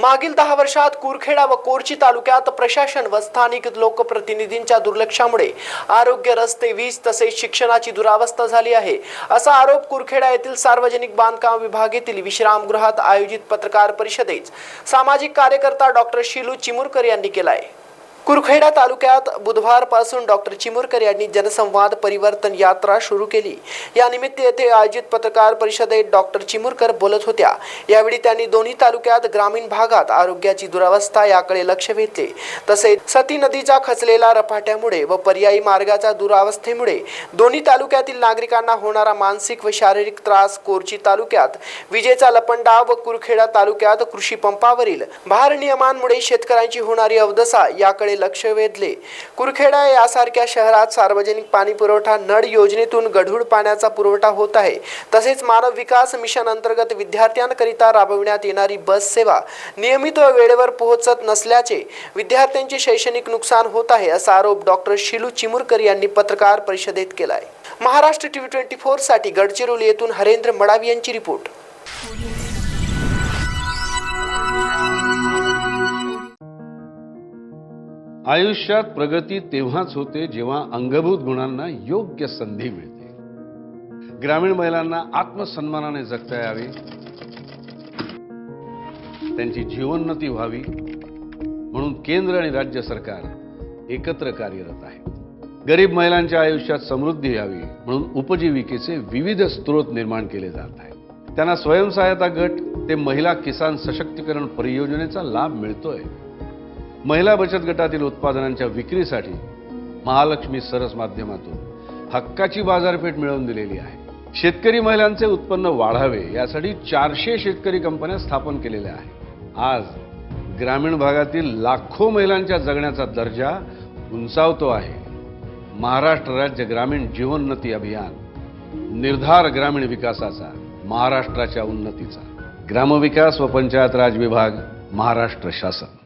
मागील दहा वर्षात कुरखेडा व कोरची तालुक्यात प्रशासन व स्थानिक लोकप्रतिनिधींच्या दुर्लक्षामुळे आरोग्य रस्ते वीज तसेच शिक्षणाची दुरावस्था झाली आहे. असा आरोप कुरखेडा येथील सार्वजनिक बांधकाम विभागातील विश्रामगृहात आयोजित पत्रकार परिषदेत सामाजिक कार्यकर्ता डॉक्टर शिलू चिमुरकर यांनी केला आहे कुरखेडा तालुक्यात बुधवारपासून डॉक्टर चिमुरकर यांनी जनसंवाद परिवर्तन यात्रा सुरू केली. या निमित्त येथे आयोजित पत्रकार परिषदेत डॉक्टर चिमुरकर बोलत होत्या. यावेळी त्यांनी दोन्ही तालुक्यात ग्रामीण भागात आरोग्याची दुरावस्था याकडे लक्ष वेधले. तसेच सती नदीचा खचलेला रपाट्यामुळे व पर्यायी मार्गाच्या दुरावस्थेमुळे दोन्ही तालुक्यातील नागरिकांना होणारा मानसिक व शारीरिक त्रास कोरची तालुक्यात विजेचा लपंडा व कुरखेडा तालुक्यात कृषी पंपावरील भारनियमांमुळे शेतकऱ्यांची होणारी अवदसा याकडे लक्ष वेधले. कुरखेडा यासारख्या शहरात सार्वजनिक पाणी पुरवठा नळ योजनेतून गढूळ पाण्याचा पुरवठा होत आहे. तसेच मानव विकास मिशन अंतर्गत विद्यार्थ्यांकरिता राबविण्यात येणारी बस सेवा नियमित वेळेवर पोहोचत नसल्याचे विद्यार्थ्यांचे शैक्षणिक नुकसान होत आहे असा आरोप डॉक्टर शिलू चिमुरकर यांनी पत्रकार परिषदेत केलाय. महाराष्ट्र टीव्ही ट्वेंटी फोरसाठी गडचिरोली येथून हरेंद्र मडावी यांची रिपोर्ट. आयुष्यात प्रगती तेव्हाच होते जेव्हा अंगभूत गुणांना योग्य संधी मिळते. ग्रामीण महिलांना आत्मसन्मानाने जगता यावे. त्यांची जीवोन्नती व्हावी. म्हणून केंद्र आणि राज्य सरकार एकत्र कार्यरत आहे. गरीब महिलांच्या आयुष्यात समृद्धी यावी. म्हणून उपजीविकेचे विविध स्रोत निर्माण केले जात आहेत. त्यांना स्वयंसहायता गट ते महिला किसान सशक्तीकरण परियोजनेचा लाभ मिळतोय. महिला बचत गटातील उत्पादनांच्या विक्रीसाठी महालक्ष्मी सरस माध्यमातून हक्काची बाजारपेठ मिळवून दिलेली आहे. शेतकरी महिलांचे उत्पन्न वाढावे यासाठी चारशे शेतकरी कंपन्या स्थापन केलेल्या आहेत. आज ग्रामीण भागातील लाखो महिलांच्या जगण्याचा दर्जा उंचावतो आहे. महाराष्ट्र राज्य ग्रामीण जीवोन्नती अभियान निर्धार ग्रामीण विकासाचा महाराष्ट्राच्या उन्नतीचा. ग्रामविकास व पंचायत राज विभाग महाराष्ट्र शासन.